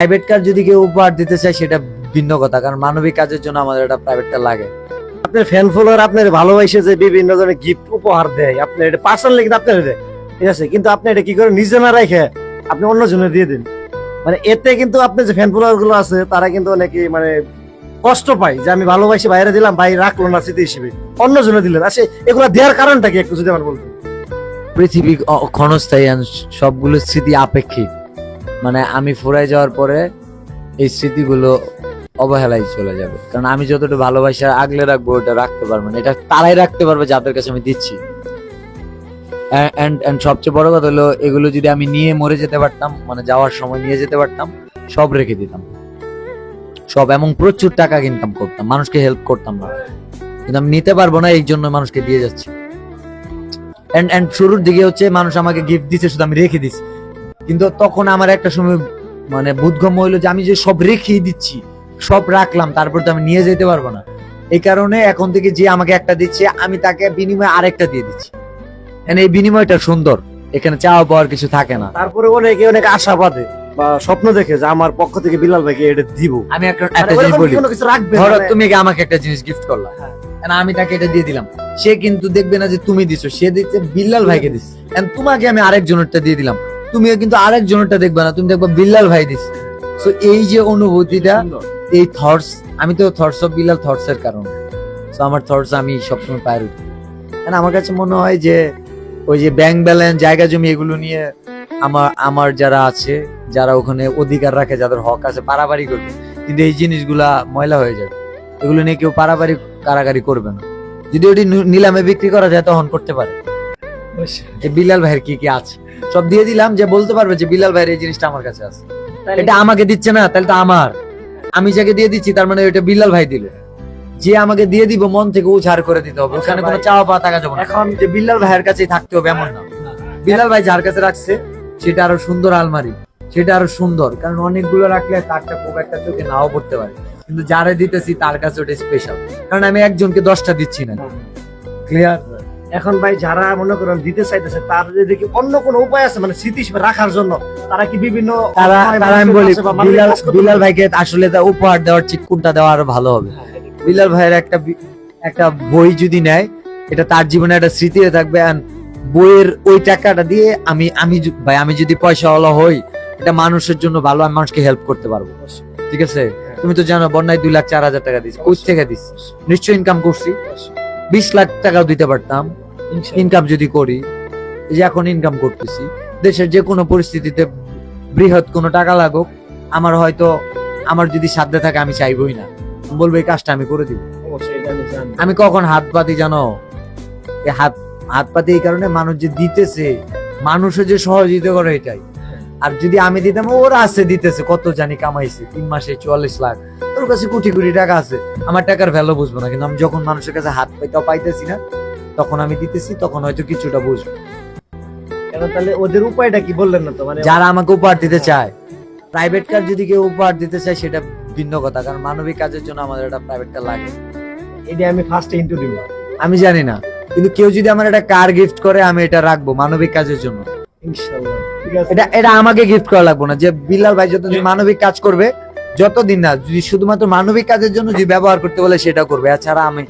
Private car যদি কেউ উপহার দিতে চায় সেটা ভিন্ন কথা কারণ মানবিক কাজের জন্য আমাদের একটা প্রাইভেট কার লাগে। আপনার ফ্যান ফলোয়ার আপনার ভালোবাসে যে বিভিন্ন ধরনের গিফট উপহার দেয় আপনার এটা পার্সোনালি কিন্তু আপনার দেয় ঠিক আছে? কিন্তু আপনি এটা কি করে নিজে না রেখে আপনি অন্য জনের দিয়ে দিন? মানে এতে কিন্তু আপনার যে ফ্যান ফলোয়ারগুলো আছে তারা কিন্তু অনেকে মানে কষ্ট পায় যে আমি ভালোবাসি বাইরে দিলাম ভাই রাখল না স্মৃতি হিসেবে। অন্য জনে দিলেন। আচ্ছা এগুলো দেওয়ার কারণটা কি একটু যদি আমার বলতেন? পৃথিবী ক্ষণস্থায়ী সবগুলো স্মৃতি আপেক্ষিক। মানে আমি ফুরাই যাওয়ার পরে এই স্মৃতিগুলো অবহেলায় চলে যাবে। কারণ আমি যতটা ভালোবাসা আগলে রাখব, ওটা রাখতে পারব না। এটা তারাই রাখতে পারবে যাদের কাছে আমি দিচ্ছি। সবচেয়ে বড় কথা হলো, এগুলো যদি আমি নিয়ে মরে যেতে পারতাম মানে যাওয়ার সময় নিয়ে যেতে পারতাম, সব রেখে দিতাম। সব এবং প্রচুর টাকা ইনকাম করতাম। মানুষকে হেল্প করতাম না। কিন্তু আমি নিতে পারব না, এই জন্য মানুষকে দিয়ে যাচ্ছি। শুরুর দিকে হচ্ছে মানুষ আমাকে গিফট দিচ্ছে, শুধু আমি রেখে দিছি কিন্তু তখন আমার একটা সময় মানে বুদ্ধগম্য হইল যে আমি যে সব রেখেই দিচ্ছি সব রাখলাম তারপর তো আমি নিয়ে যেতে পারব না। এই কারণে এখন থেকে যে আমাকে একটা দিচ্ছে আমি তাকে বিনিময়ে আরেকটা দিয়ে দিচ্ছি। And এই বিনিময়টা সুন্দর এখানে চাওয়া পাওয়ার কিছু থাকে না। তারপরে অনেকে অনেক আশা বাঁধে বা স্বপ্ন দেখে যে আমার পক্ষ থেকে বিলাল ভাইকে এটা দিব। আমি একটা মানে জিনিস বলি রাখবে ধরো মানে- তুমি আমাকে একটা জিনিস গিফট করলা? হ্যাঁ। আমি তাকে এটা দিয়ে দিলাম। সে কিন্তু দেখবে না যে তুমি দিছো সে দিচ্ছে বিল্লাল ভাইকে দিচ্ছে। তোমাকে আমি আরেকজনেরটা দিয়ে দিলাম। তুমিও কিন্তু আরেকজনেরটা দেখবে না, তুমি দেখবে বিল্লাল ভাই দিচ্ছে তো এই যে অনুভূতিটা, এই থটস আমি তো থটস অফ বিল্লাল থটস এর কারণ। তো আমার থটস আমি সবসময় পায়ের উপর And আমার কাছে মনে হয় যে, ওই যে ব্যাংক ব্যালেন্স জায়গা জমি এগুলো নিয়ে আমার আমার যারা আছে, যারা ওখানে অধিকার রাখে, যাদের হক আছে পারাবারি করবে। কিন্তু এই জিনিসগুলা ময়লা হয়ে যাবে। এগুলো নিয়ে কেউ পারাবারি কারাগারি করবে না। যদি ওটি নিলামে বিক্রি করা যায়, তখন করতে পারে। যে বিলাল ভাইয়ের কি কি আছে? সব দিয়ে দিলাম যে বলতে পারবে যে বিলাল ভাইয়ের এই জিনিসটা আমার কাছে আছে। এটা আমাকে দিচ্ছে না তাহলে তো আমার। আমি যাকে দিয়ে দিচ্ছি তার মানে এটা বিলাল ভাই দিল। যে আমাকে দিয়ে দিব মন থেকে উছাড় করে দিতে হবে। ওখানে কোনো চাওয়া পাওয়া টাকা যাবে এখন যে বিল্লাল ভাইয়ের কাছেই থাকতে হবে এমন না। বিলাল ভাই যার কাছে রাখছে সেটা আরও সুন্দর আলমারি। সেটা আরও সুন্দর কারণ অনেকগুলো রাখলে তারটা খুব একটা চোখে নাও পড়তে পারে। কিন্তু যারে দিতেছি তার কাছে ওটা স্পেশাল কারণ আমি একজনকে দশটা দিচ্ছি না। ক্লিয়ার এখন ভাই যারা মনে করেন দিতে চাইতেছে তার যদি কি অন্য কোনো উপায় আছে মানে স্মৃতি হিসেবে রাখার জন্য তারা কি বিভিন্ন তারা তারা আমি বলি কাছে বা মানুষের বিলাল বিলাল ভাইকে আসলে উপহার দেওয়ার চেয়ে কোনটা দেওয়া আরও ভালো হবে? বিলাল ভাইয়ের একটা একটা বই যদি নেয় এটা তার জীবনে একটা স্মৃতি হয়ে থাকবে and বইয়ের ওই টাকাটা দিয়ে আমি আমি ভাই আমি যদি পয়সাওয়ালা হই এটা মানুষের জন্য ভালো আমি মানুষকে হেল্প করতে পারব। ঠিক আছে? তুমি তো জানো বন্যায় দুই লাখ চার হাজার টাকা দিচ্ছি কোথ থেকে দিচ্ছি নিশ্চয় ইনকাম করছি। বিশ লাখ টাকাও দিতে পারতাম। ইনকাম যদি করি এই যে এখন ইনকাম করতেছি দেশের যে কোনো পরিস্থিতিতে বৃহৎ কোনো টাকা লাগুক আমার হয়তো আমার যদি সাধ্যে থাকে আমি চাইবই না। বলব এই কাজটা আমি করে দিব। আমি কখন হাত পাতি জানো? এই হাত হাত পাতি এই কারণে মানুষ যে দিতেছে মানুষও যে সহযোগিতা করে এটাই। আর যদি আমি দিতাম ওরা আছে দিতেছে কত জানি কামাইছে তিন মাসে চুয়াল্লিশ লাখ। ওর কাছে কোটি কোটি টাকা আছে আমার টাকার ভ্যালু বুঝব না কিন্তু আমি যখন মানুষের কাছে হাত পাইতেও পাইতেছি না। তখন আমি দিতেছি তখন হয়তো কিছুটা বুঝব। এখন তাহলে ওদের উপায়টা কি বললেন না তো? মানে যারা আমাকে উপহার দিতে চায় প্রাইভেট কার যদি কেউ উপহার দিতে চায় সেটা ভিন্ন কথা কারণ মানবিক কাজের জন্য আমাদের একটা প্রাইভেট কার লাগে। এটা আমি ফার্স্টে ইন্টু দিব আমি জানি না কিন্তু কেউ যদি আমার একটা কার গিফট করে আমি এটা রাখব মানবিক কাজের জন্য। ইনশাআল্লাহ ঠিক আছে। এটা এটা আমাকে গিফট করা লাগবে না। যে বিল্লাল ভাই যতদিন মানবিক কাজ করবে যতদিন না যদি শুধুমাত্র মানবিক কাজের জন্য যদি ব্যবহার করতে বলে সেটা করবে। এছাড়া আমি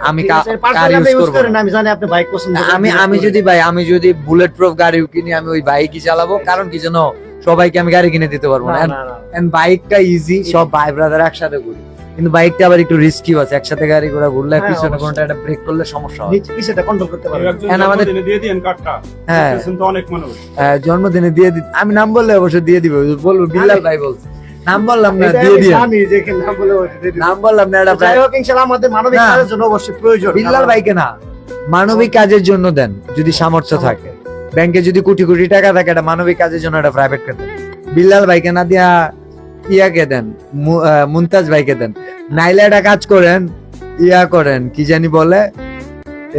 আমি কার ইউজ করব। আমি জানি আপনি বাইক পছন্দ আমি আমি যদি ভাই আমি যদি বুলেট প্রুফ গাড়ি কিনি আমি ওই বাইকই চালাবো। কারণ কি জানো সবাইকে আমি গাড়ি কিনে দিতে পারব না। এন্ড বাইকটা ইজি সব ভাই ব্রাদার একসাথে ঘুরি। কিন্তু বাইকটা আবার একটু রিস্কিও আছে। একসাথে গাড়ি ঘোড়া ঘুরলে হ্যাঁ, পিছনে। কোনটা একটা ব্রেক করলে সমস্যা হয়। control করতে। একজন And আমাদের- জন্মদিনে দিয়ে কার্ডটা হ্যাঁ। অনেক মানুষ। হ্যাঁ, জন্মদিনে দিয়ে দি আমি নাম বললে অবশ্যই দিয়ে দিবে। বলব বিল্লাল ভাই বলছে। নাম বললাম না দিয়ে আমি দিয়ে জানি যে এখানে না বলে। নাম বললাম না এটা যাই হোক, ইনশাআল্লাহ আমাদের মানবিক কাজের জন্য অবশ্যই প্রয়োজন। বিল্লাল ভাইকে না মানবিক কাজের জন্য দেন যদি সামর্থ্য থাকে। ব্যাংকে যদি কোটি কোটি টাকা থাকে এটা মানবিক কাজের জন্য এটা প্রাইভেট করে বিল্লাল ভাইকে না দিয়া ইয়াকে দেন মুমতাজ ভাইকে দেন। নাইলে একটা কাজ করেন ইয়া করেন কি জানি বলে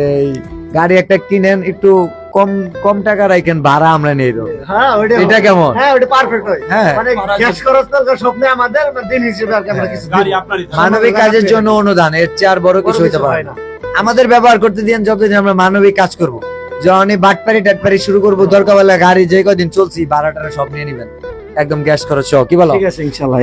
এই গাড়ি একটা কিনেন একটু কম কম টাকা রাখেন ভাড়া আমরা নেই দেবো। হ্যাঁ, ওইটা- এটা কেমন? হ্যাঁ, ওইটা perfect হয়। হ্যাঁ। মানে গ্যাস খরচ দরকার স্বপ্নে আমাদের দিন হিসেবে আর আমরা। কিছু গাড়ি আপনারই মানবিক কাজের জন্য অনুদান এর চেয়ে আর বড় কিছু হইতে পারে না। আমাদের ব্যবহার করতে দিন যতদিন আমরা মানবিক কাজ করব। যখন বাটপারি টাটপারি শুরু করব দরকার হলে গাড়ি যে কদিন চলছি ভাড়াটা সব নিয়ে নিবেন। একদম গ্যাস খরচ সহ কি বলো? ঠিক আছে ইনশাল্লাহ।